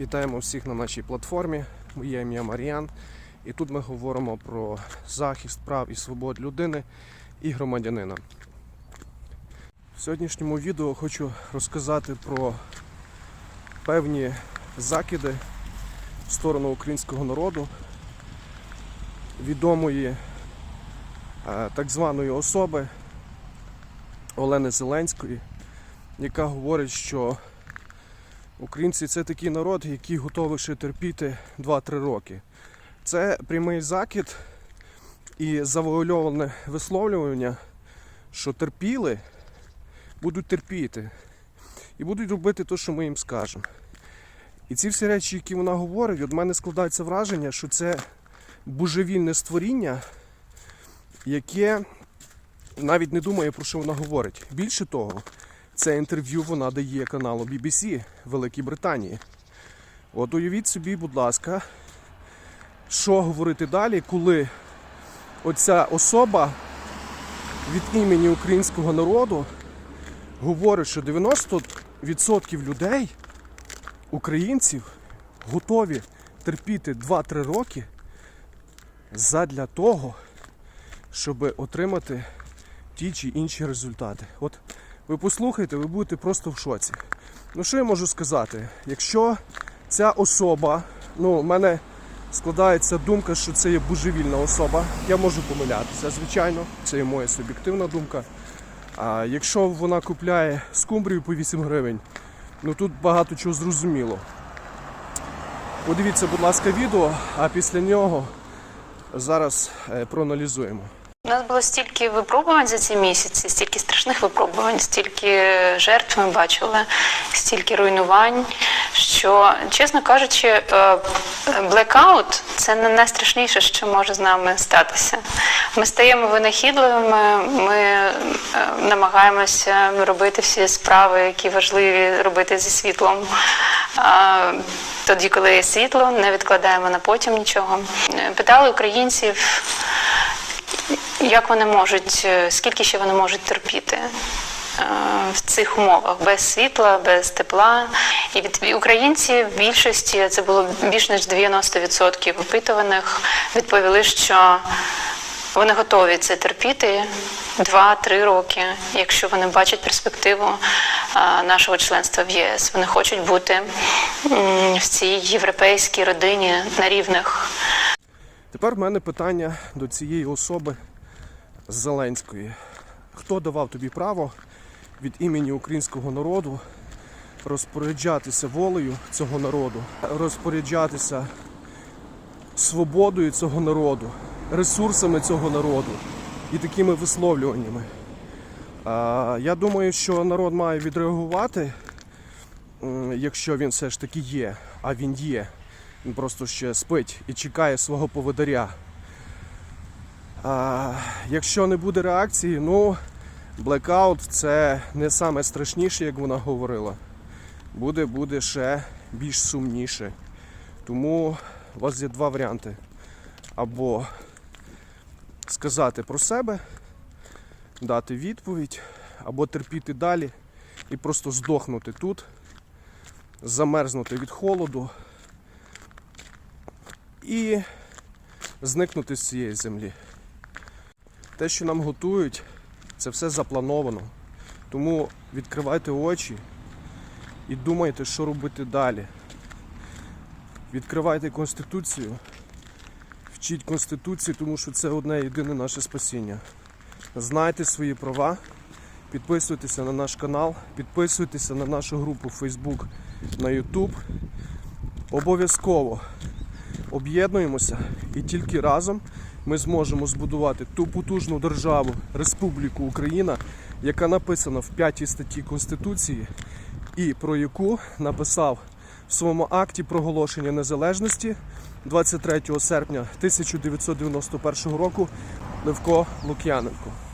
Вітаємо всіх на нашій платформі. Моє ім'я Маріан. І тут ми говоримо про захист прав і свобод людини і громадянина. В сьогоднішньому відео хочу розказати про певні закиди в сторону українського народу, відомої е, так званої особи Олени Зеленської, яка говорить, що Українці це такий народ, який готовий ще терпіти 2-3 роки. Це прямий закид і завуальоване висловлювання, що терпіли, будуть терпіти і будуть робити те, що ми їм скажемо. І ці всі речі, які вона говорить, від мене складається враження, що це божевільне створіння, яке навіть не думає, про що вона говорить. Більше того, це інтерв'ю вона дає каналу BBC Великій Британії. От уявіть собі, будь ласка, що говорити далі, коли оця особа від імені українського народу говорить, що 90% людей, українців, готові терпіти 2-3 роки задля того, щоб отримати ті чи інші результати. От ви послухайте, ви будете просто в шоці. Ну що я можу сказати? Якщо ця особа, ну, в мене складається думка, що це є божевільна особа, я можу помилятися, звичайно, це є моя суб'єктивна думка. А якщо вона купляє скумбрію по 8 гривень, ну тут багато чого зрозуміло. Подивіться, будь ласка, відео, а після нього зараз е, проаналізуємо. У нас було стільки випробувань за ці місяці, стільки страшних випробувань, стільки жертв ми бачили, стільки руйнувань. Що, чесно кажучи, е, блекаут це не найстрашніше, що може з нами статися. Ми стаємо винахідливими, ми е, намагаємося робити всі справи, які важливі робити зі світлом. Тоді, коли є світло, не відкладаємо на потім нічого. Е, Питали українців. Як вони можуть, е, скільки ще вони можуть терпіти е, в цих умовах без світла, без тепла? І від українців в більшості це було більш ніж 90% опитуваних, відповіли, що вони готові це терпіти 2-3 роки, якщо вони бачать перспективу е, нашого членства в ЄС. Вони хочуть бути в цій європейській родині на рівних. Тепер в мене питання до цієї особи Зеленської. Хто давав тобі право від імені українського народу розпоряджатися волею цього народу, розпоряджатися свободою цього народу, ресурсами цього народу і такими висловлюваннями? Я думаю, що народ має відреагувати, якщо він все ж таки є, а він є. Він просто ще спить і чекає свого поводаря. А, якщо не буде реакції, ну, блекаут це не саме страшніше, як вона говорила. Буде, буде ще більш сумніше. Тому у вас є два варіанти. Або сказати про себе, дати відповідь, або терпіти далі і просто здохнути тут, замерзнути від холоду і зникнути з цієї землі. Те, що нам готують, це все заплановано. Тому відкривайте очі і думайте, що робити далі. Відкривайте Конституцію, вчіть Конституцію, тому що це одне єдине наше спасіння. Знайте свої права, підписуйтеся на наш канал, підписуйтеся на нашу групу Facebook, на YouTube. Обов'язково об'єднуємося і тільки разом ми зможемо збудувати ту потужну державу Республіку Україна, яка написана в п'ятій статті Конституції, і про яку написав в своєму акті проголошення незалежності 23 серпня 1991 року Левко Лук'яненко.